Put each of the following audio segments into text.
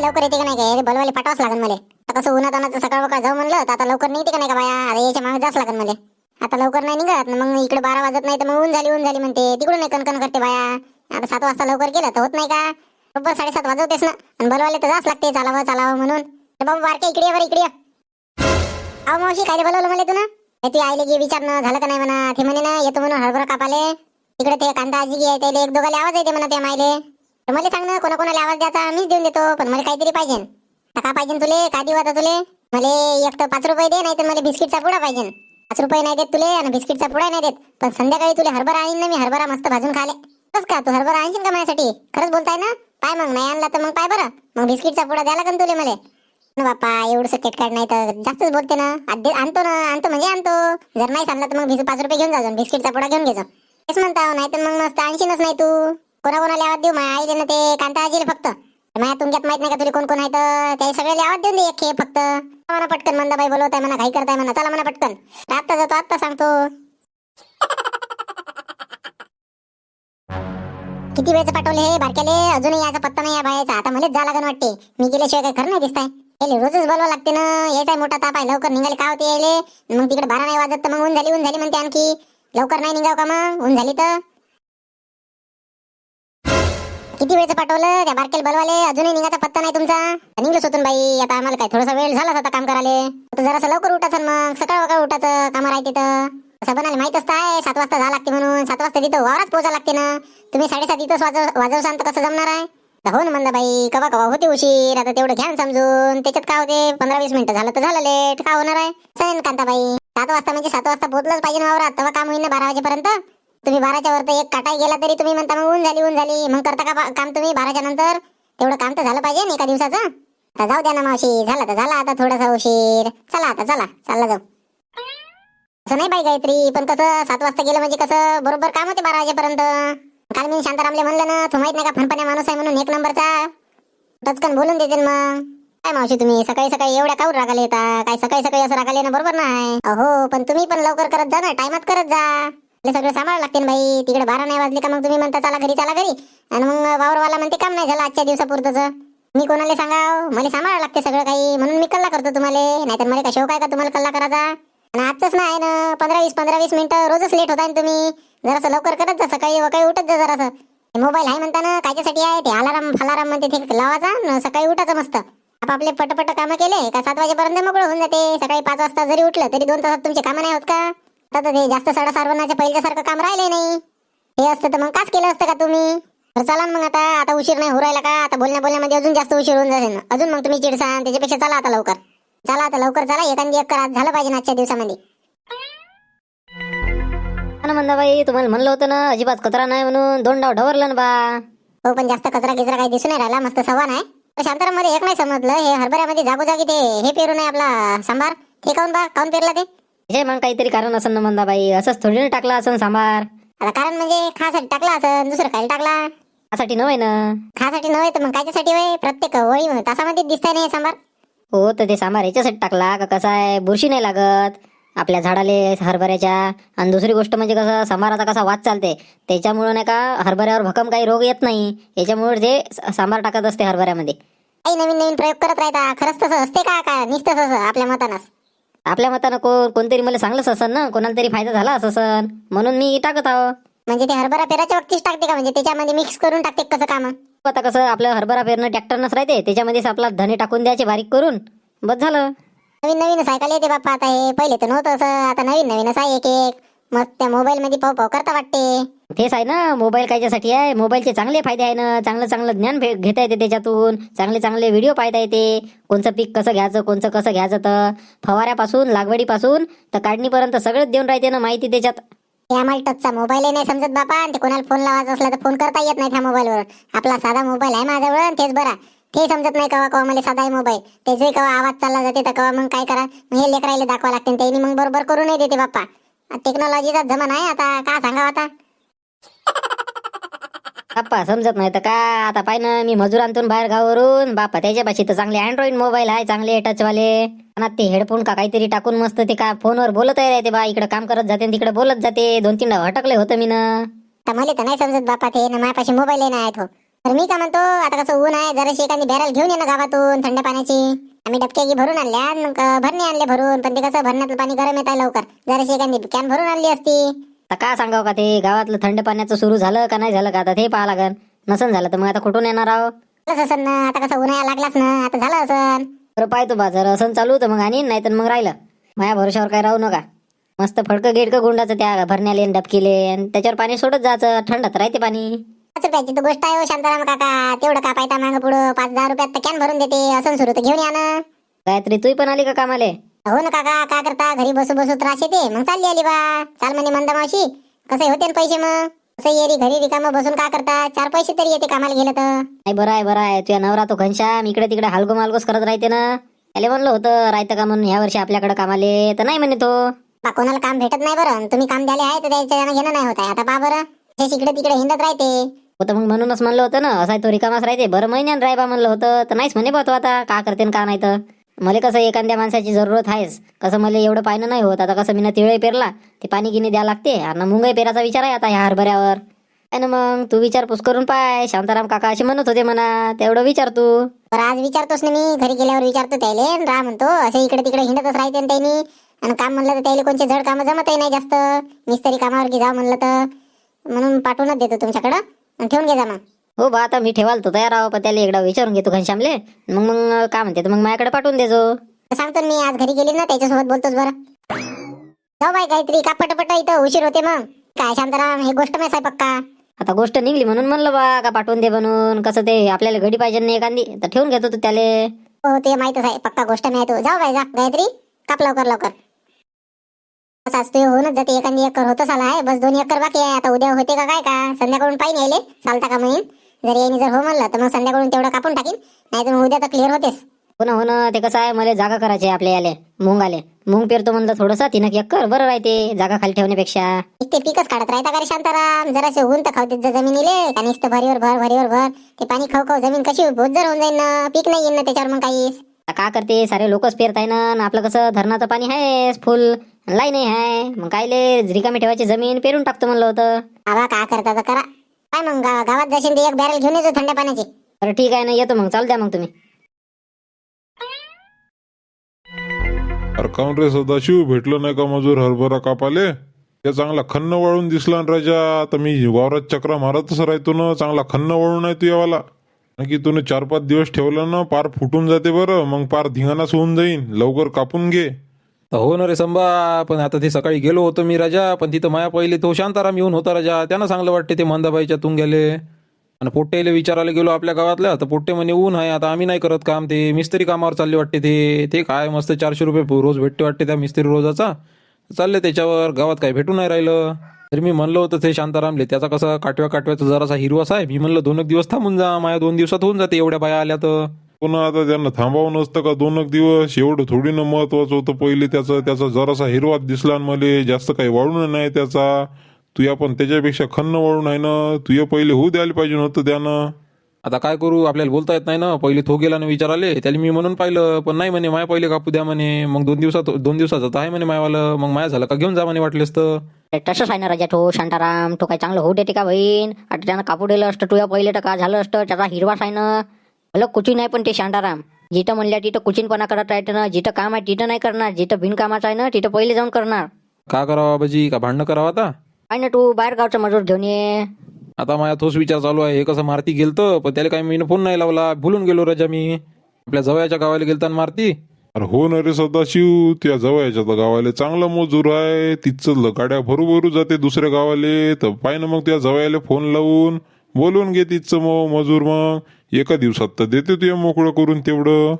काय लवकर येते का नाही काय? बलवाले पाठवाच लागेल मला. आता कसं उन्हात अनाचं सकाळ वकाळ जाऊ म्हणलं तर आता लवकर नाही का नाही का बाया? अरे याच्या मागे जास लागेल मला. आता लवकर नाही निघत मग इकडे बारा वाजत नाही तर मग ऊन झाली ऊन झाली म्हणते. तिकडून नाही कणकण करते बाया. आता सात वाजता लवकर गेलं तर होत नाही का? बरोबर साडेसात वाजवतेस ना. आणि बलवाले तर जास लागते चालावं चालावं म्हणून. तर बाबा बारके इकडे ये बरं इकडे अहो मावशी काय बोलवलं मला तू ना तू आईले की विचारणं झालं का नाही म्हणा? ते म्हणे ना येतो म्हणून हरभरा कापाले. तिकडे ते कांदा आजी गी एक दोघाले आवाज येते म्हणा त्या मायले. मला सांग ना कोणा कोणाला आवाज द्यायचा मीच देऊन देतो पण मला काहीतरी पाहिजे. आता का पाहिजे तुले का देऊ आता तुले? मला एक तर पाच रुपये दे नाही तर मला बिस्किटचा पुडा पाहिजे. पाच रुपये नाही देत तुले आणि बिस्किटचा पुडा नाही देत. पण संध्याकाळी तुले हरभरा आणीन ना मी हरभरा मस्त भाजून खाले. बस का तू हरभरा आणशील का माझ्यासाठी? खरंच बोलताय ना? पाय मग नाही आणला तर मग पाय बरं. मग बिस्किटचा पुडा द्यायला का तुले मला. ना बापा एवढं किटकाट नाही तर जास्तच बोलते ना. आधी आणतो ना आणतो म्हणजे आणतो. जर नाही सांगला तर मग पाच रुपये घेऊन जा बिस्किटचा पुडा घेऊन घेजो तेच म्हणता नाही तर मग मस्त आणशीनच नाही तू. कोणा कोणाला आवाज देऊ? माझ्या आईले ना ते कांता आजीले फक्त माझ्या तुमच्यात माहीत नाही का तुला कोण कोण आहे तर? त्याही सगळ्याला आवाज देऊन दे एक फक्त. म्हणा पटकन मंदाबाई बोलवताय म्हणा काही करताय म्हणा. चला म्हणा पटकन. आत्ता जातो आत्ता सांगतो. किती वेळचं पाठवले हे बारक्याले? अजूनही याचा पत्ता नाही या बायाचा. आता मलाच जा लागण वाटते. मी गेल्याशिवाय काही खरं नाही दिसताय. याले रोजच बोलवा लागते ना. यायचा मोठा ताप आहे. लवकर निघाले का होते यायले? मग तिकडे बारा नाही वाजत तर मग ऊन झाली ऊन झाली म्हणते आणखी. लवकर नाही निघाव का मग? ऊन झाली तर? किती वेळचं पाठवलं? त्या बारकेल बलवाले. अजूनही निघाचा पत्ता नाही तुमचा. निघलो सोतून बाई. आता आम्हाला काय थोडासा वेळ झालाच आता काम करायला. तर जरासं लवकर उठाचं मग. सकाळ वकाळ उठाचं काम राहते तर. सबनाला माहीत असतं आहे. सात वाजता जा लागते म्हणून. सात वाजता तिथं वावरात पोहोचा लागते ना. तुम्ही साडेसात इथंच वाजव वाजवसान तर कसं जमणार आहे? तर हो ना म्हणलं बाई. कवा कवा होते उशीर. आता तेवढं घ्या समजून. त्याच्यात काय होते? पंधरा वीस मिनिटं झालं तर झालं. लेट. काय होणार आहे? सण कांताबाई. सात वाजता म्हणजे सात वाजता पोहोचलंच पाहिजे वावरात. तेव्हा काम होईल ना बारा वाजेपर्यंत. तुम्ही बाराच्या वर एक काटाई गेला तरी तुम्ही म्हणता मग ऊन झाली ऊन झाली. मग करता का काम तुम्ही बाराच्या नंतर तेवढं काम तर झालं पाहिजे ना एका दिवसाचं. आता जाऊ द्या ना मावशी झाला तर झाला आता थोडासा उशीर. चला आता चला चालला जाऊ. असं नाही बाई गायत्री पण कसं सात वाजता गेलं म्हणजे कसं बरोबर काम होते बारा वाजेपर्यंत. काल मी शांतारामले म्हणलं ना तू माहीत नाही का फनपण्या माणूस आहे म्हणून एक नंबरचा. टचकन बोलून देते मग. काय मावशी तुम्ही सकाळी सकाळी एवढ्या काऊर रागाले येता? काय सकाळी सकाळी असं रागाले ना बरोबर नाही? अहो पण तुम्ही पण लवकर करत जा ना टायमात करत जा. आपले सगळं सांभाळावं लागते ना तिकडे बारा नाही वाजले का मग तुम्ही म्हणता चला घरी चला घरी. आणि मग वावरवाला म्हणते काम नाही झालं आजच्या दिवसापुरतच. मी कोणाला सांगाव? मला सांभाळावं लागते सगळं काही. म्हणून मी कल्ला करतो तुम्हाला. नाहीतर मला काय शोक आहे का तुम्हाला कल्ला करायचा? आणि आजच नाही ना. पंधरा वीस पंधरा वीस मिनिटं रोजच लेट होता तुम्ही. जरासं लवकर करत जा. सकाळी वकाळी उठत जा जरासं. मोबाईल आहे म्हणता ना कायच्यासाठी आहे? ते अलाराम फलाराम म्हणते ते लावायचा सकाळी उठायचं मस्त. आपापले पटपट कामं केले का सात वाजेपर्यंत मोकळं होऊन जाते. सकाळी पाच वाजता जरी उठलं तरी दोन तासात तुमचे कामं नाही होत का? आता तर ते जास्त साडा सारवणाच्या पहिल्यासारखं काम राहिले नाही. हे असतं तर मग काच केलं असतं का तुम्ही? तर चला ना मग आता आता उशीर नाही हो राहिला का? आता बोलण्या बोलण्यामध्ये अजून जास्त उशीर होऊन जाईल ना. अजून मग तुम्ही चिडसान त्याच्यापेक्षा चला आता लवकर. चला आता लवकर चला एखादी एक करा. झालं पाहिजे ना आजच्या दिवसामध्ये. ना मंदाबाई तुम्हाला म्हणलं होतं ना अजिबात कचरा नाही म्हणून दोन डाव ढवरलं ना बा. हो पण जास्त कचरा गिचरा काही दिसून नाही राहिला मस्त नाही. पण शांतारामध्ये एक नाही समजलं हे हरभऱ्यामध्ये जागोजागी ते हे पेरू नाही आपला सांबार. ते काऊन बा काऊन पेरला ते? हे मग काहीतरी कारण असेल ना मंदाबाई. असंच थोडी ना टाकला असेल सांबार. आता कारण म्हणजे खासाठी टाकला असं दुसरं खायला टाकला? त्यासाठी नव्हे ना. खासाठी नव्हे तर मग कायच्यासाठी होय? प्रत्येक वळी तासामध्ये दिसतंय नाही सांबार? हो तर ते सांबार याच्यासाठी टाकला का कसं आहे? बुरशी नाही लागत. आपल्या झाडाले हरभऱ्याच्या. आणि दुसरी गोष्ट म्हणजे कसं सांबाराचा कसा वाद चालते. त्याच्यामुळं नाही का हरभऱ्यावर भक्कम काही रोग येत नाही. याच्यामुळे ते स- सांबार टाकत असते हरभऱ्यामध्ये. काही नवीन नवीन प्रयोग करत राहता. खरंच तसं असते का? का नुसतंच असं आपल्या मतानच? आपल्या मतानं कोण कोणतरी मला सांगलंच असन ना कोणाला तरी फायदा झाला असन. म्हणून मी टाकत आहो. म्हणजे ते हरभरा पेराच्या वक्तीच टाकते का? म्हणजे त्याच्यामध्ये मिक्स करून टाकते कसं काम? आता कसं आपलं हरभरा पेरणं ट्रॅक्टरनंच राहते. त्याच्यामध्येच आपला धने टाकून द्यायचे बारीक करून. बस झालं. नवीन नवीन सायकल येते बाप्पा आता हे पहिले तर नव्हतं असं. आता नवीन नवीनच आहे एक एक. मग त्या मोबाईल मध्ये पाव पाव करता वाटते. तेच आहे ना मोबाईल कायच्यासाठी आहे? मोबाईलचे चांगले फायदे आहे ना? चांगलं चांगलं ज्ञान भे- घेता येते त्याच्यातून. चांगले चांगले व्हिडिओ पाहता येते. कोणचं पीक कसं घ्यायचं कोणचं कसं घ्यायचं तर फवाऱ्यापासून लागवडीपासून तर काढणीपर्यंत सगळंच देऊन राहते ना माहिती त्याच्यात. हे आम्हाला टचचा मोबाईल नाही समजत बापा. आणि ते कोणाला फोन लावायचा असला तर फोन करता येत नाही त्या मोबाईलवर आपला साधा मोबाईल आहे माझ्याजवळ आणि तेच बरा ते समजत नाही कवा कवा मला साधा आहे मोबाईल त्याचे कवा आवाज चालला जाते तर कवा मग काय करा? मग हे लेकरायला दाखवा लागते त्यांनी मग बरोबर करू नाही देते बाप्पा. टेक्नॉलॉजीचा जमाना आहे आता. का सांगावं आता? बाप्पा समजत नाही तर का आता पाय ना मी मजुरांतून बाहेर गावावरून. बाप्पा त्याच्यापाशी तर चांगले अँड्रॉइड मोबाईल आहे चांगले टचवाले आणि ते हेडफोन का काहीतरी टाकून मस्त ते का फोनवर बोलत राहते बा. इकडे काम करत जाते तिकडे बोलत जाते. दोन तीन हटकले होतं मी ना. मला तर नाही समजत बापा ते. ना माझ्यापाशी मोबाईल येणार आहे तो. तर मी का म्हणतो आता कसं ऊन आहे जराशी एखादी बॅरल घेऊन ये ना गावातून थंड पाण्याची. आम्ही डबक्या भरून आणल्या भरणे आणले भरून. पण ते कसं भरण्यातलं पाणी गरम येत आहे लवकर. जराशी एखादी कॅन भरून आणली असती. आता का सांगावं का ते? गावातलं थंड पाण्याचं सुरू झालं का नाही झालं का? आता ते पाहा लागन. नसन झालं तर मग आता कुठून येणार आहो? असन ना आता कसं उन्हाळा लागलाच ना. आता झालं असन बरं पाहतो बा. जर असं चालू तर मग आणीन नाही तर मग राहिलं. माझ्या भरोशावर काय राहू नका. मस्त फडकं गिडकं गुंडाचं त्या भरण्याले आणि डबकीले आणि त्याच्यावर पाणी सोडत जायचं थंडत राहते पाणी. पाच रुपयाची तर गोष्ट आहे हो शांताराम काका. तेवढं का पायता मागं पुढं. पाच दहा रुपयात तर कॅन भरून देते. असं सुरू तर घेऊन या ना. गायत्री तू पण आली का कामाले? हो ना काका काय करता? घरी बसू बसू त्रास येते. मग चालली आली बा. चाल म्हणे मंदा मावशी. कसे होते ना पैसे मग? कसं येरी घरी रिकामं बसून का करता? चार पैसे तरी येते कामाला गेलं तर. नाही बरं आहे बरं आहे. तुझ्या नवरा तो घनश्याम इकडे तिकडे हालगो मालगोस करत राहते ना. त्याला म्हणलं होतं राहतं का म्हणून ह्या वर्षी आपल्याकडे कामाले? तर नाही म्हणे तो. बा कोणाला काम भेटत नाही बरं. तुम्ही काम द्याले आहे तर त्याच्यानं घेणं नाही होत आहे. आता पा बरं. इकडे तिकडे हिंडत राहते. होतं मग म्हणूनच म्हणलं होतं ना असा तो रिकामाच राहते. बरं महिन्यानं राहायबा म्हणलं होतं. तर नाहीच म्हणे बा तो आता. का करते न का नाही तर. मला कसं एखाद्या माणसाची जरूरत आहेच कसं मला एवढं पाहिलं नाही होत. आता कसं मी तिळे पेरला ते पाणी गिनी द्यावं लागते. आणि मुंगई पेराचा विचार आहे आता ह्या हरभऱ्यावर. आणि मग तू विचारपूस करून पाय. शांताराम काका असे म्हणत होते म्हणा. तेवढं विचार तू. बरं आज विचारतोस ना मी. घरी गेल्यावर विचारतो त्याले आणि राह म्हणतो. असे इकडे तिकडे हिंडतच राहते ना त्यांनी. आणि काम म्हणलं तर त्याला कोणते जड कामं जमतही नाही जास्त. मिस्तरी कामावर की जा म्हणलं तर. म्हणून पाठवूनच देतो तुमच्याकडं. आणि ठेवून घे जा मग. हो बा आता मी ठेवाल तो तयार आहो पण त्याला एकदा विचारून घेतो घनश्यामले. मग मग काय म्हणते तर मग माझ्याकडे पाठवून देजो. सांगतो ना मी आज घरी गेली ना त्याच्यासोबत बोलतोच बरं. जाऊ बाई काहीतरी का पटपट इथं उशीर होते मग. काय शांताराम हे गोष्ट माहिती आहे पक्का. आता गोष्ट निघली म्हणून म्हणलं बा का पाठवून दे म्हणून कसं ते आपल्याला घडी पाहिजे नाही एखादी तर ठेवून घेतो तू त्याले. हो ते माहितच आहे पक्का गोष्ट माहिती आहे. जाऊ बाई जा गायत्री काप लवकर लवकर. बस आज ते होऊनच जाते एखादी एकर होतच आला आहे. बस दोन एकर बाकी आहे आता उद्या होते का काय का? संध्याकाळून पाहिजे चालता का म्हणून जर येईन जर हो म्हणलं तर मग संध्याकाळून तेवढं कापून टाकीन नाही तर मग उद्या तर क्लिअर होतेस हो ना हो ना ते कसं आहे मला जागा करायची आहे आपल्या याले मूंग आले मूंग पेरतो म्हणलं थोडंसं तिनं एकर बरं राहते जागा खाली ठेवण्यापेक्षा. ते पिकच काढत राहता का रे शांताराम? जरासे ऊन तर खावते जा जमिनीले. का नुसतं भरीवर भर भरीवर भर. ते पाणी खाऊ खाऊ जमीन कशी बोजर होऊन जाईन ना पीक नाही येईन ना त्याच्यावर मग काहीच. आता का करते सारे लोकच पेरताय ना आणि आपलं कसं धरणाचं पाणी आहे फुल लाईन आहे. मग कायले रिकामी ठेवायची जमीन पेरून टाकतो म्हणलं होतं. आवा का करता तर करा. काय मग गा- गावात जाशील ते एक बॅरल घेऊन येतो थंड पाण्याची. बरं ठीक आहे ना येतो मग. चाल द्या मग तुम्ही. अरे काऊन रे सदाशिव भेटलं नाही का मजूर हरभरा कापाले? ते चांगला खन्न वळून दिसला ना राजा. आता मी वावरात चक्रा मारतच राहतो ना चांगला खन्न वळून आहे तुझ्यावाला की तुने चार पाच दिवस ठेवलं ना पार फुटून जाते बरं. मग पार धिंगाणाच होऊन जाईन. लवकर कापून घे. हो ना रे संबा पण आता ते सकाळी गेलो होतो मी राजा पण तिथं माया पहिले तो शांताराम येऊन होता राजा. त्यांना चांगलं वाटते ते मंदाबाईच्या तुंग्याले. आणि पोट्टेले विचारायला गेलो आपल्या गावातल्या तर पोट्टे म्हणे ऊन आहे आता आम्ही नाही करत काम ते. मिस्त्री कामावर चालले वाटते ते. ते काय मस्त चारशे रुपये रोज भेटते वाटते त्या मिस्त्री रोजाचा. चालले त्याच्यावर गावात काही भेटून नाही राहिलं. तरी मी म्हणलं होतं ते शांतारामले त्याचा कसा काटव्या काटव्याचा जरासा हिरवासा आहे मी म्हणलं दोन एक दिवस थांबून जा माझ्या दोन दिवसात होऊन जाते एवढ्या बाया आल्या तर. पुन्हा आता त्यांना थांबावं नसतं का? दोन एक दिवस एवढं थोडी ना महत्वाचं होतं पहिले त्याचं. त्याचा जरासा हिरवा दिसला न मले. जास्त काही वाळून नाही त्याचा. तुया पण त्याच्यापेक्षा खन्न वळून आहे ना? तुया पहिले होऊ द्यायला पाहिजे नव्हतं त्यानं. आता काय करू? आपल्याला बोलता येत नाही ना. पहिले तो गेला ना विचाराले. त्याला मी म्हणून पाहिलं पण नाही म्हणे माया पहिले कापू द्या म्हणे. मग दोन दिवसात दोन दिवसाचं आहे म्हणे मायावालं. मग माया झालं का? घेऊन जा म्हणे वाटलेस तर. ते तसंच आहे ना राजा ठो शांताराम. तो काय चांगलं होऊ देते का बहीण? आता त्यानं कापू दिलं असतं तुया पहिले तर का झालं असतं? त्याचा हिरवाच आहे ना. भलं कुची नाही पण ते शांताराम? जिथं म्हणल्या तिथं कुचिनपणा करत राहते ना जिथं काम आहे तिथं नाही करणार जिथं बिनकामाचं आहे ना तिथं पहिले जाऊन करणार. का करावं बाबाजी? का भांडणं करावं आता? काय ना तू बाहेर गावचा मजूर घेऊन ये. आता माझा तोच विचार चालू आहे. हे कसं मारती गेलतं पण त्याला काही मी फोन नाही लावला. भुलून गेलो राजा मी. आपल्या जवळच्या गावाला गेलता ना मारती. अरे हो ना रे सदाशिव. त्या जवळच्या तर गावाले चांगला मजूर आहे. तिथचं ल- गाड्या भरू भरू जाते दुसऱ्या गावाले. तर पाय ना मग त्या जवळले फोन लावून बोलवून घे तिथचं मग मजूर मग. एका दिवसात तर देते तुझ्या मोकळं करून तेवढं.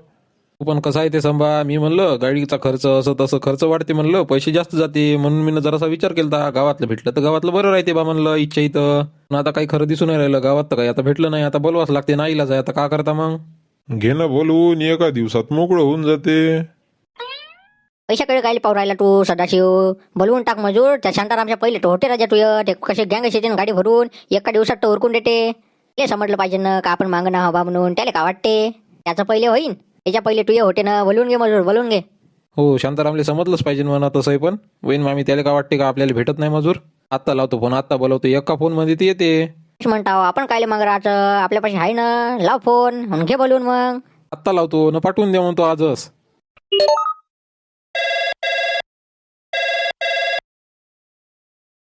पण कसं आहे ते संभा मी म्हणलं गाडीचा खर्च असं तसं खर्च वाढते म्हणलं पैसे जास्त जाते. म्हणून मी जरासा विचार केला गावातलं भेटलं तर गावातलं बरं राहते बा म्हणलं इच्छा इथं. पण आता काही खरं दिसून नाही राहिलं गावात तर काही आता भेटलं नाही. आता बोलवाच लागते नाही इलाज आहे आता का करता मग? घे ना बोलवून एका दिवसात मोकळं होऊन जाते. पैशाकडे काय पाहू राहिला तू सदाशिव. बोलवून टाक मजूर त्या शांतारामच्या पहिले तो होते राजा तुय ते कसे गँग शेते गाडी भरून एका दिवसात तो उरकून देते. ते समजलं पाहिजे ना का आपण मागणं हवा म्हणून. त्याला का वाटते? त्याचं पहिले होईन. त्याच्या पहिले तुय होते ना बोलवून घे मजूर बोलवून घे. हो शांतारामले समजलंच पाहिजे म्हणा तसंही पण. वहीन मामी त्याला का वाटते का आपल्याला भेटत नाही मजूर? आत्ता लावतो फोन आत्ता बोलवतो. एका फोनमध्ये ते येते. म्हणताव आपण कायले मग राहायचं आपल्यापाशी आहे ना? लाव फोन. आणि घे बोलून मग. आत्ता लावतो न पाठवून द्या म्हणतो आजच.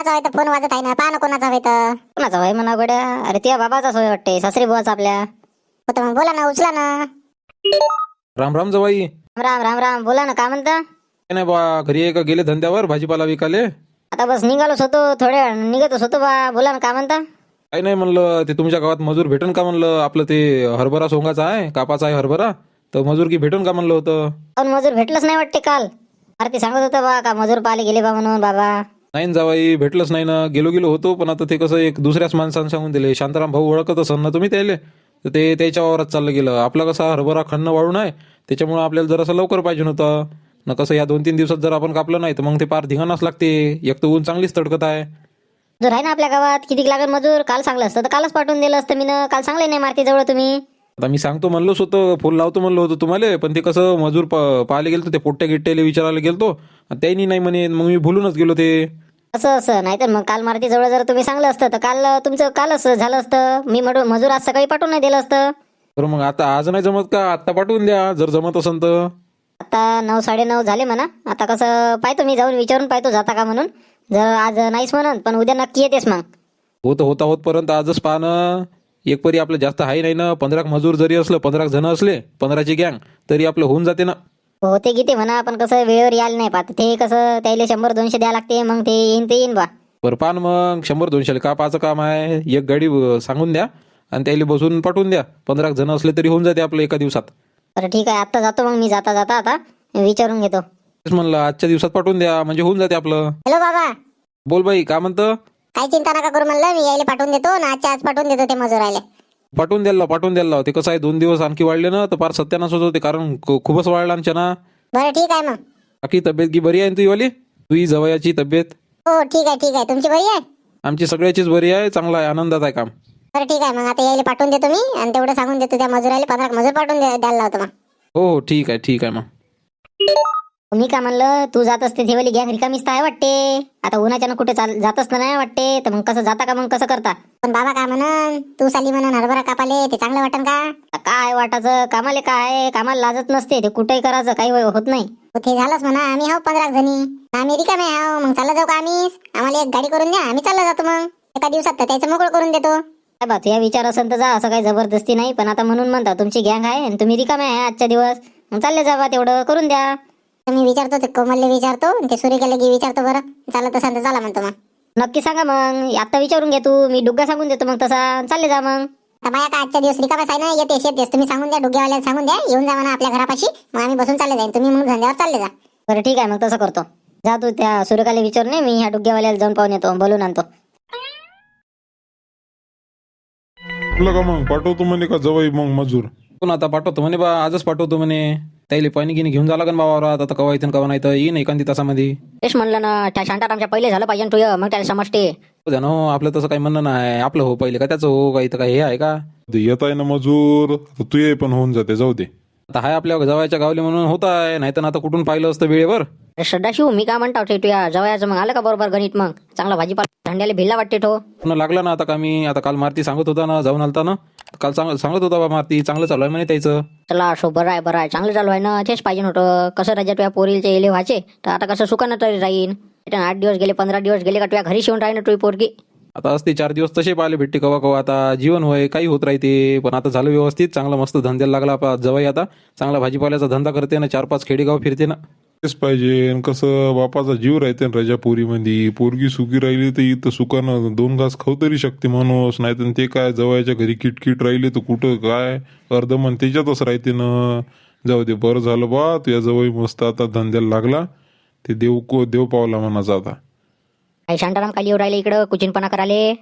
कोणाचा होय तर फोन वाजत आहे ना. पहा ना कोणाचा होय तर. कोणाचा होय म्हणा गड्या? अरे त्या बाबाचाच होय वाटते सासरी बुवाचा आपल्या. हो तर मग बोला ना उचला ना. राम राम जवाई राम राम राम. बोला ना काय म्हणता? काय नाही बा घरी आहे का? गेले धंद्यावर भाजीपाला विकाले. आता बस निघालोच होतो थोड्या वेळानं निघतच होतो बा. बोला ना काय म्हणता? काय नाही म्हणलं ते तुमच्या गावात मजूर भेटन का म्हणलं? आपलं ते हरभरा सोंगाचा आहे कापाचा आहे हरभरा. तर मजूर की भेटन का म्हणलं होतं? पण मजूर भेटलंच नाही वाटते काल. आरती सांगत होतं बा का मजूर पाहिले गेले बा म्हणून बाबा. नाही न जावाई भेटलंच नाही ना. गेलो गेलो होतो पण आता ते कसं एक दुसऱ्याच माणसानं सांगून दिले शांताराम भाऊ ओळखत असन ना तुम्ही त्याले? तर ते त्याच्या वावरात चाललं गेलं. आपला कसा हरभरा खणणं वाळून आहे त्याच्यामुळे आपल्याला जरासं लवकर पाहिजे होतं ना कसं या दोन तीन दिवसात जर आपण कापलं नाही तर मग ते पार धिंगाणाच लागते. एक तर ऊन चांगलीच तडकत आहे. मजूर आहे ना आपल्या गावात किती लागत मजूर? काल सांगलं असतं तर कालच पाठवून दिलं असतं मी काल सांगले नाही मारती जवळ तुम्ही. आता मी सांगतो म्हणलोच होतं फोन लावतो म्हणलं होतं तुम्हाला पण ते कसं मजूर प- पाहायला गेलतो ते पोट्ट्या गिट्ट्याला विचारायला गेलतो. आणि त्यांनी नाही म्हणे मग मी भुलूनच गेलो ते. असं असं. नाहीतर मग काल मारती जवळ जर तुम्ही सांगलं असतं तर काल तुमचं कालच झालं असतं. मी मडू मजूर आज सकाळी पाठवून नाही दिलं असतं. बरं मग आता आज नाही जमत का? आत्ता पाठवून द्या जर जमत असेल तर. आता नऊ साडेनऊ झाले म्हणा. आता कसं पाहतो मी जाऊन विचारून पाहतो जाता का म्हणून. जर आज नाहीच म्हणत पण उद्या नक्की येतेस मग. होत होता होतपर्यंत आजच पाहणं एक परी आपलं जास्त हाय नाही ना. पंधरा मजूर जरी असलं पंधरा जण असले पंधराची गँग तरी आपलं होऊन जाते ना. होते की ते म्हणा पण कसं वेळेवर यायला नाही पाहत. ते कसं त्याला शंभर दोनशे द्या लागते मग ते येईन ते येईन बा. बरं पान मग शंभर दोनशे का पाचं काम आहे? एक गाडी अं, सांगून द्या आणि त्याला बसून पाठवून द्या. पंधरा जण असले तरी होऊन जाते आपलं एका दिवसात. बरं ठीक आहे आत्ता जातो मग मी जाता जाता आता विचारून घेतो. तेच म्हणलं आजच्या दिवसात पाठवून द्या म्हणजे होऊन जाते आपलं. हॅलो बाबा. बोल बाई का म्हणतं? काही चिंता नका करू म्हणलं मी यायला पाठवून देतो ना आजच्या आज पाठवून देतो ते मजूर आले पाठवून द्यायला पाठवून द्यायला. ते कसं आहे दोन दिवस आणखी वाढले ना तर फार सत्यानाश होत होते कारण खूपच वाढला आमच्या ना बरं ठीक आहे मग. बाकी तब्येत की बरी आहे ना तुझी वाली तुझी जवयाची तब्येत? हो ठीक आहे ठीक आहे. तुमची बरी आहे? आमची सगळ्याचीच बरी आहे चांगला आहे आनंदात आहे काम. बरं ठीक आहे. मग आता यायला पाठवून देतो मी आणि तेवढं सांगून देतो. त्या मजुराला पंधरा मजूर पाठवून द्या- द्यायला लावतो मग. हो हो ठीक आहे ठीक आहे मग. मी का म्हणलं तू जात असते तेवाली गॅंग रिकामीच तर आहे वाटते. आता उन्हाच्यानं कुठे चाल जातच तर नाही वाटते तर मग कसं जाता का मग कसं करता? पण बाबा काय म्हणन तू साली म्हणून हरभरा कापाले ते चांगलं वाटन का? काय वाटायचं कामाले काय आहे? कामाला लाजत नसते ते कुठेही करायचं काही होय- होत नाही. हो, ते झालंच म्हणा आम्ही हाव पंधरा जणी. आम्ही रिकामे हाव मग चालला जाऊ का आम्ही आम्हाला एक गाडी करून द्या आम्ही चालला जातो मग. एका दिवसात तर त्याचं मोकळं करून देतो. बा तुझ्या विचार असेल तर जा असं काही जबरदस्ती नाही पण आता म्हणून म्हणता तुमची गँग आहे आणि तुम्ही रिकामे आहे आजच्या दिवस. मग चालले जावा तेवढं करून द्या. मी विचारतो ते कोमलले विचारतो आणि ते सूर्यकेला की विचारतो बरं. चालत असेल तर चला म्हणतो मग. नक्की सांगा मग. आता विचारून घे तू. मी डुग्गा सांगून देतो मग तसा. चालले जा मग. आता बाया का आजच्या दिवस रिकामाच आहे ना? येतेस येतेस तुम्ही सांगून द्या डुग्यावाल्याला सांगून द्या. येऊन जा म्हणा आपल्या घरापाशी. मग आम्ही बसून चालले जाईन. तुम्ही मग धंद्यावर चालले जा. बरं ठीक आहे. मग तसं करतो. जा तू त्या सूर्यकाला विचारून ये. मी ह्या डुग्ग्यावाल्याला जाऊन पाहून येतो. बोलून आणतो. का मग? पाठवतो म्हणे का जवाई मग मजूर? पण आता पाठवतो म्हणे बा. आजच पाठवतो म्हणे. त्याला पाणी गिनी घेऊन जा लागन बाबा आता कवा येतं कवा नाही तर येईन एखादी तासामध्ये. तेच म्हणलं ना त्या शांतारामच्या पहिले झालं पाहिजे ना तू ये, मग त्याला समजते. हो ना हो, आपलं तसं काही म्हणणं नाही. आपलं हो पहिले का त्याचं हो का इथं काय हे आहे का? ते येत आहे ना मजूर तर तू ये पण होऊन जाते जाऊ दे. आता हाय आपल्या जवळच्या गावले म्हणून होत आहे नाही तर आता कुठून पाहिलं असतं वेळेवर? अरे श्रद्धा शिव मी काय म्हणतो ते तुया जवळचं मग आलं का बरोबर गणित मग? चांगला भाजीपाला धंद्याला भिल्ला वाटते तो. पुन्हा लागला ना आता का मी? आता काल मारती सांगत होता ना जाऊन आलता ना. काल सांग सांगत होता बा मारती चांगलं चालू आहे म्हणे त्याचं. चला असो बरं आहे बरं आहे. चांगलं चालू आहे ना तेच पाहिजे नव्हतं. कसं राजा तुया पोरीलचे येले व्हायचे? तर आता कसं सुकानं तरी राहीन आठ दिवस गेले पंधरा दिवस गेले का तुया घरी शिवून राहीन तुझी पोरगी? आता असते चार दिवस तसे पाहिले भेटते कवा कवा. आता जीवन होय काही होत राहते पण आता झालं व्यवस्थित. चांगलं मस्त धंद्याला लागला आपला जवळ आता. चांगला भाजीपाल्याचा धंदा करते ना चार पाच खेडेगाव फिरते ना. तेच पाहिजे. आणि कसं बापाचा जीव राहते ना रजा पोरीमध्ये पोरगी सुखी राहिली तर इथं सुकानं दोन घास खाऊ तरी शकते माणूस. नाही तर ते काय जवळच्या घरी किटकिट राहिले तर कुठं काय? अर्ध मन त्याच्यातच राहते ना. जाऊ दे बरं झालं बा. तुझ्या जवळ मस्त आता धंद्याला लागला. ते देव को देव पावला म्हणाचा आता. काही शांताराम काली येऊ राहिले इकडं? कुचिनपणा कराले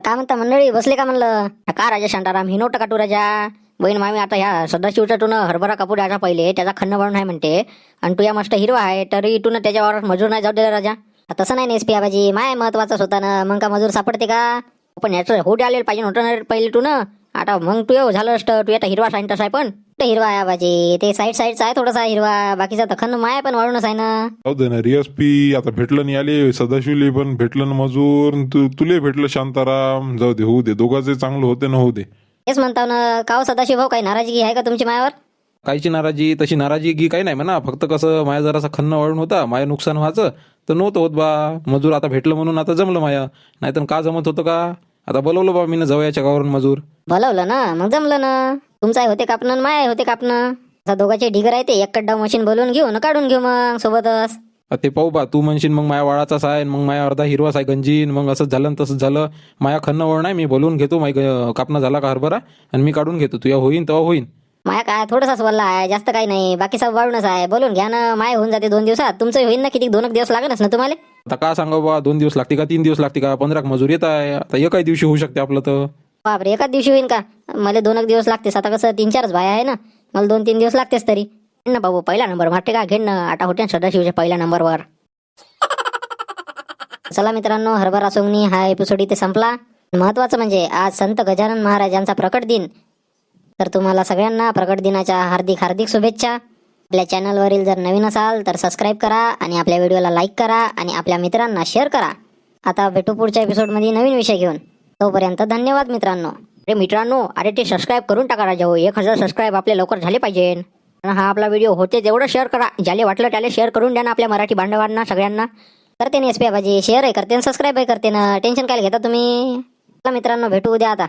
काय म्हणता मंडळी? बसले का म्हणलं? का राजा शांताराम? ही नोट काटू राजा. बहीण मामी आता ह्या सदाशिवच्या तू हरभरा कापू राजा पहिले त्याचा खन्न बनून आहे म्हणते. आणि तू या मस्त हिरवा आहे तरी टून त्याच्यावर मजूर नाही जाऊ दिला राजा. तसं नाही नेसपी बाजी माय महत्वाचाच होता ना मग का मजूर सापडते का? पण याचं होट आलेलं पाहिजे होतं ना पहिले तू ना आता मग तू येऊ झालं असतं तू आता हिरवा सायंटस आहे पण. ते हिरवा आहे आबाजी ते साईड साईडचा आहे थोडासा हिरवा बाकीचा तखन माय पण वाढूनच आहे ना. जाऊ दे ना रिअसपी पी आता भेटलं नाही आले सदाशिवले पण भेटलं ना मजूर तू तुले भेटलं शांताराम. जाऊ दे होऊ दे दोघांचे चांगलं होते ना होऊ दे. तेच म्हणताव ना काव सदाशिव भाऊ काही नाराजगी आहे का तुमची मायावर? कायची नाराजी तशी नाराजी गी काही नाही म्हणा. फक्त कसं माया जरासा खन्न वाळून होता माया नुकसान व्हायचं तर नव्हतं होत बा. मजूर आता भेटलं म्हणून आता जमलं माया. नाहीतर का जमत होतं का? आता बोलवलं बा मी जवळच्या गावावरून मजूर. बोलावलं ना मग जमलं ना. तुमचं होते कापणं आणि माय होते कापणं. आता दोघांचे ढिगर आहे ते एक कड्डा मशीन बोलवून घेऊ ना काढून घेऊ मग सोबतच. ते पाहू बा. तू म्हणशील मग माया वाळाचाच आहे मग माया अर्धा हिरवाच आहे गंजीन. मग असंच झालं तसंच झालं. माया खन्न वळ नाही मी बोलवून घेतो. ग- कापणं झाला का हरभरा? आणि मी काढून घेतो. तुया होईन तेव्हा होईन. माया काय थोडासाच वल्ला आहे जास्त काही नाही. बाकी सब वाढूनच आहे. बोलून घ्या ना. माय होऊन जाते दोन दिवसात. तुमचं होईन ना किती? दोन एक दिवस लागेलच ना तुम्हाला? आता का सांगा बा? दोन दिवस लागते का? तीन दिवस लागते का? पंधरा मजूर येत आहे. आता एकाही दिवशी होऊ शकते आपलं तर. बापरे एकाच दिवशी होईन का? मला दोन एक दिवस लागतेस आता कसं तीन चारच बाया आहे ना. मला दोन तीन दिवस लागतेस तरी. ना बाबू पहिला नंबर मारते का? घेण ना आटा होते सदाशिवच्या पहिल्या नंबरवर. चला मित्रांनो हरभरा सोंगणी हा एपिसोड इथे संपला. महत्वाचं म्हणजे आज संत गजानन महाराजांचा प्रकट दिन. तर तुम्हाला सगळ्यांना प्रकट दिनाच्या हार्दिक हार्दिक शुभेच्छा. आपल्या चॅनलवरील जर नवीन असाल तर सबस्क्राईब करा आणि आपल्या व्हिडिओला लाईक करा आणि आपल्या मित्रांना शेअर करा. आता भेटू पुढच्या एपिसोडमध्ये नवीन विषय घेऊन. तोपर्यंत धन्यवाद मित्रांनो. अरे मित्रांनो अरे ते सबस्क्राईब करून टाका राजा हो. एक हजार सबस्क्राईब आपले लवकर झाले पाहिजे हा आपला व्हिडिओ होते तेवढं शेअर करा. ज्याला वाटलं त्याला शेअर करून द्या ना आपल्या मराठी बांधवांना सगळ्यांना. करते ना एस पी शेअर शेअरही करते आणि सबस्क्राईबही करते ना. टेन्शन काय घेता तुम्ही? चला मित्रांनो भेटू उद्या आता.